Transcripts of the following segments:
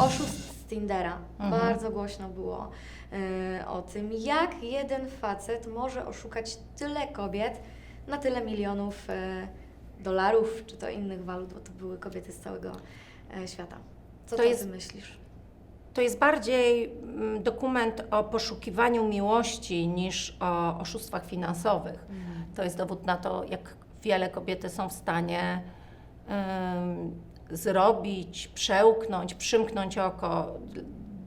oszust z Tindera. Mhm. Bardzo głośno było y, o tym, jak jeden facet może oszukać tyle kobiet na tyle milionów y, dolarów, czy to innych walut, bo to były kobiety z całego y, świata. Co To to jest- ty myślisz? To jest bardziej mm, dokument o poszukiwaniu miłości niż o oszustwach finansowych. To jest dowód na to, jak wiele kobiety są w stanie ym, zrobić, przełknąć, przymknąć oko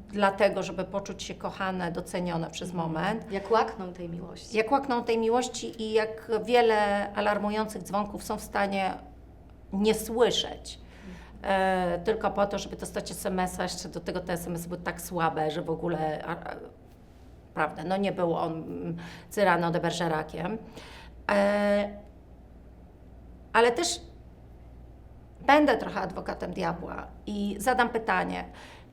dlatego, żeby poczuć się kochane, docenione przez moment. Jak łakną tej miłości. Jak łakną tej miłości i jak wiele alarmujących dzwonków są w stanie nie słyszeć. E, tylko po to, żeby dostać SMS-a, jeszcze do tego te SMS były tak słabe, że w ogóle, a, a, prawda, no nie był on mm, Cyrano de Bergerakiem. E, ale też będę trochę adwokatem diabła i zadam pytanie,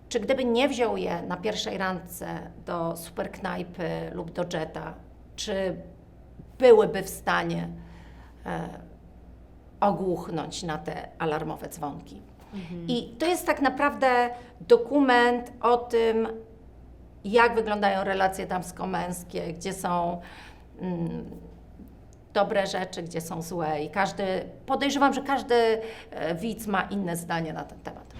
czy gdyby nie wziął je na pierwszej randce do superknajpy lub do jetta, czy byłyby w stanie e, ogłuchnąć na te alarmowe dzwonki? I to jest tak naprawdę dokument o tym, jak wyglądają relacje damsko-męskie, gdzie są mm, dobre rzeczy, gdzie są złe. I każdy, podejrzewam, że każdy e, widz ma inne zdanie na ten temat.